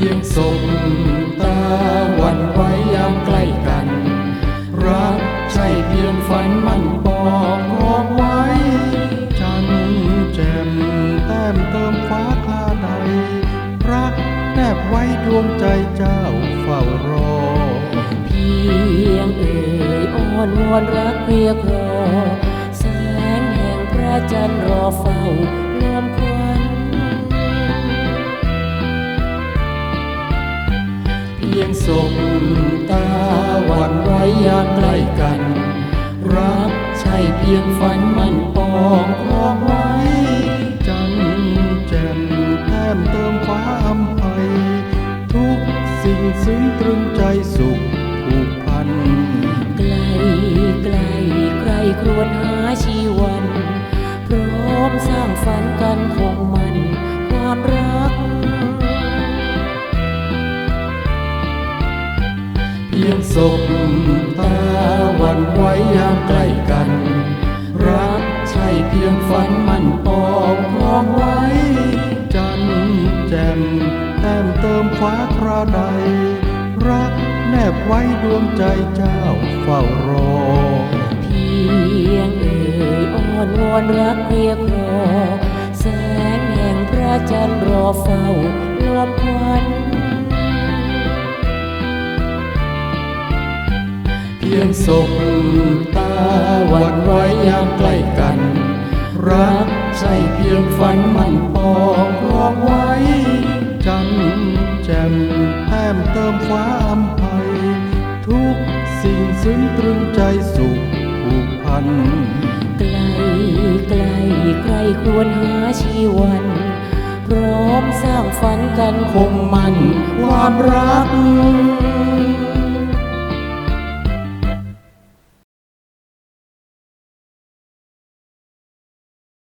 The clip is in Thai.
พียงสบตาวันไว้ยามใกล้กัน รักใช่เพียงฝันมันปองรองไว้จันแจ่มแต้มเติมฟ้าคลาใด รักแนบไว้ดวงใจเจ้าเฝ้ารอ เพียงเอ่ยอ้อนวอนรักเรียกรอแสงแห่งพระจันทร์รอเฝ้าลมควัน สบตาหวันไหว้ยามใกล้กัน รักใช่เพียงฝันมันปองรองไว้จันทร์แจ่มแต้มเติมฟ้าอำไพทุกสิ่งซึ้งตรึงใจสุขผูกพันไกลไกลไกลครวญหาชีวันพร้อมสร้างฝันกันคงมันความรัก พียงสบตาหวันไหว้ยามใกล้กัน รักใช่เพียงฝันมันปองรองไว้ จันแจ่มแต้มเติมฟ้าคราใด รักแนบไว้ดวงใจเจ้าเฝ้ารอ เพียงเอ่ยอ้อนวอนรักเรียกรอแสงแห่งพระจันทร์รอเฝ้าลมควัน ยงสบตาหวั่นไหว้ยามใกล้กัน รักใช่เพียงฝันมันปองรองไว้จันทร์แจ่มแต้มเติมฟ้าอำไพทุกสิ่งซึ้งตรึงใจสุขผูกพัน ไกลไกลไกลควรหาชีวัน พร้อมสร้างฝันกันคงมันความรัก